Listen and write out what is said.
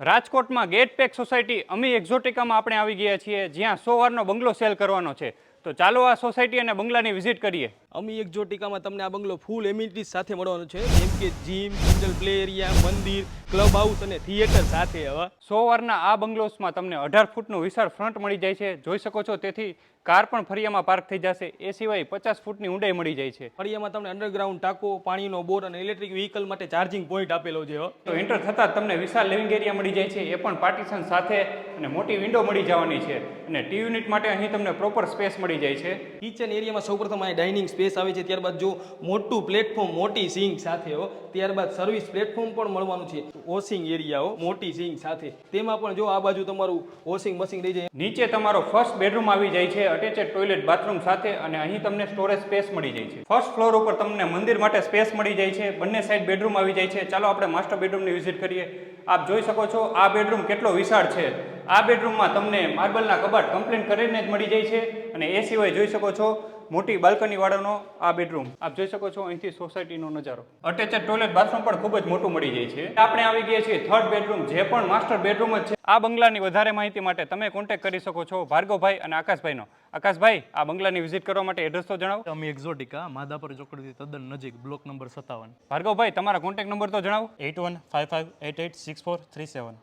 રાજકોટમાં ગેટ પેક સોસાયટી અમી એક્ઝોટિકામાં આપણે આવી ગયા છીએ, જ્યાં સો વારનો બંગલો સેલ કરવાનો છે. તો ચાલો આ સોસાયટી અને બંગલાની વિઝિટ કરીએ. અમી એક્ઝોટિકામાં તમને આ બંગલો ફૂલ એમ્યુનિટીઝ સાથે મળવાનો છે જેમ કે જીમ ચિલ્ડ્રન પ્લે એરિયા મંદિર ક્લબ હાઉસ અને થિયેટર સાથે હવે. સો વારના આ બંગલોસમાં તમને અઢાર ફૂટનું વિશાળ ફ્રન્ટ મળી જાય છે. જોઈ શકો છો તેથી કાર પણ ફરિયામાં પાર્ક થઈ જશે. એ સિવાય પચાસ ફૂટની ઊંડાઈ મળી જાય છે. ફરિયામાં તમને અંડરગ્રાઉન્ડ ટાંકો પાણીનો બોર અને ઇલેક્ટ્રિક વ્હીકલ માટે ચાર્જિંગ પોઈન્ટ આપેલો છે તો એન્ટર થતાં તમને વિશાળ લિવિંગ એરિયા મળી જાય છે. એ પણ પાર્ટીશન સાથે અને મોટી વિન્ડો મળી જવાની છે. અને ટી યુનિટ માટે અહીં તમને પ્રોપર સ્પેસ મળી જાય છે. કિચન એરિયામાં સૌપ્રથમ અહીં ડાઇનિંગ સ્પેસ આવે છે. ત્યારબાદ જો મોટું પ્લેટફોર્મ મોટી સિંક સાથે, હો, ત્યારબાદ સર્વિસ પ્લેટફોર્મ પણ મળવાનું છે. વોશિંગ એરિયા હો, મોટી સિંક સાથે. તેમાં પણ જો આ બાજુ તમારું વોશિંગ મશીન રહી જાય. નીચે તમારો ફર્સ્ટ બેડરૂમ આવી જાય છે અટેચેડ ટોયલેટ બાથરૂમ સાથે, અને અહીં તમને સ્ટોરેજ સ્પેસ મળી જાય છે. ફર્સ્ટ ફ્લોર ઉપર તમને મંદિર માટે સ્પેસ મળી જાય છે. બંને સાઈડ બેડરૂમ આવી જાય છે. ચાલો આપણે માસ્ટર બેડરૂમની વિઝિટ કરીએ. આપ જોઈ શકો છો, આ બેડરૂમ કેટલો વિશાળ છે. આ બેડરૂમમાં તમને માર્બલના કબાટ કમ્પ્લીટ કરીને જ મળી જાય છે અને એ સિવાય જોઈ શકો છો મોટી બાલ્કની વાળાનો આ બેડરૂમ આપ જોઈ શકો છો અહીંથી સોસાયટીનો નજારો. અટેચેડ ટોયલેટ બાથરૂમ પણ ખૂબ જ મોટું મળી જાય છે. આપણે આવી ગયા છીએ થર્ડ બેડરૂમ જે પણ માસ્ટર બેડરૂમ જ છે. આ બંગલાની વધારે માહિતી માટે તમે કોન્ટેક્ટ કરી શકો છો ભાર્ગવભાઈ અને આકાશભાઈનો. આકાશભાઈ આ બંગલાની વિઝિટ કરવા માટે એડ્રેસ તો જણાવો. અમે એક્ઝોટિકા માધાપર ચોકડીથી તદ્દન નજીક બ્લોક નંબર સત્તાવન. ભાર્ગવભાઈ તમારા કોન્ટેક્ટ નંબર તો જણાવો. Eight one five five eight eight six four three seven.